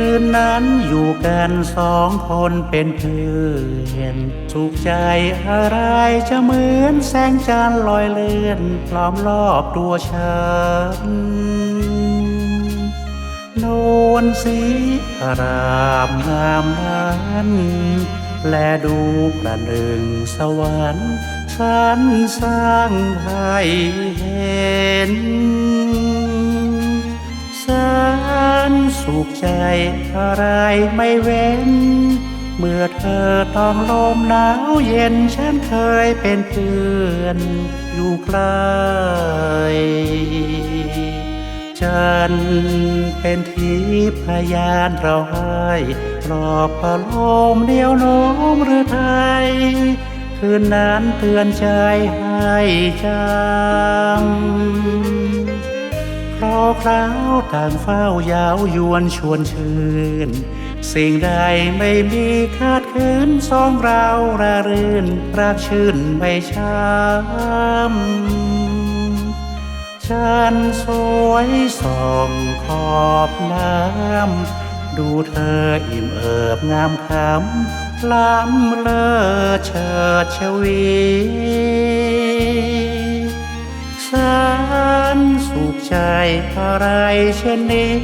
คืนนั้นอยู่กันสองคนเป็นเพื่อนสุขใจอะไรจะเหมือนแสงจันทร์ลอยเลื่อนล้อมรอบตัวฉันโนนสีอารามงามนั้นและดูประหนึ่งสวรรค์สันสร้างให้เห็น สุขใจอะไรไม่เว้น เมื่อเธอต้องลมหนาวเย็นฉันเคยเป็นเพื่อนอยู่ใกล้ฉันเป็นทีพยานเราให้ปลอบประโลมเดียวโน้มหรือไทย คืนนั้นเตือนใจให้จ คราวคราวต่างเฝ้ายาวยวนชวนชื่น สิ่งใดไม่มีคาดคืนสองเราระรื่นรักชื่นไม่ช้ำฉันสวยส่องขอบน้ำ ดูเธออิ่มเอิบงามคำล้ำเลอเชิดชวีแส ใจอะไรเช่นนี้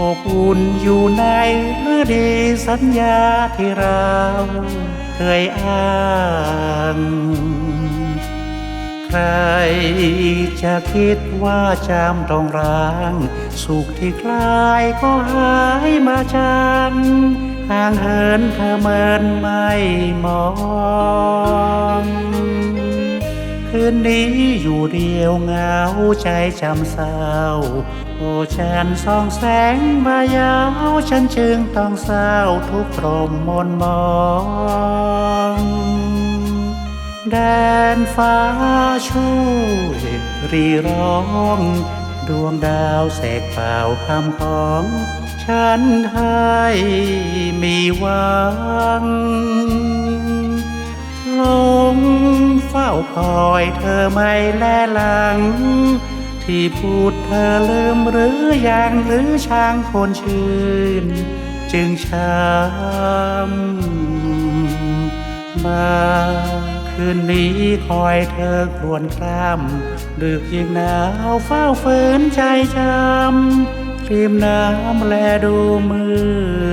อบอุ่นอยู่ในฤดีสัญญาที่เราเคยอ้างใครจะคิดว่าจำต้องร้าง สุขที่คลายก็หายมาจังห่างเหินเธอเมินไม่มอง นนี้อยู่เดียวเหงาใจจำเศร้า โอ้ฉันส่องแสงมายาวฉันจึงต้องเศร้าทุกข์ตรมมนมองแดนฟ้าช่วยรีร้องดวงดาวแสกเป่าคำของ ฉันให้มีหวัง ฝ้าคอยเธอไม่แลหลัง ที่พูดเธอลืมหรือยังหรือช่างคนชื่น จึงช้ำมาคืนนี้คอยเธอครวนคร่ำดึกยิ่งหนาวเฝ้าฝืนใจจำริมน้ำแลดูมื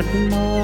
ดมน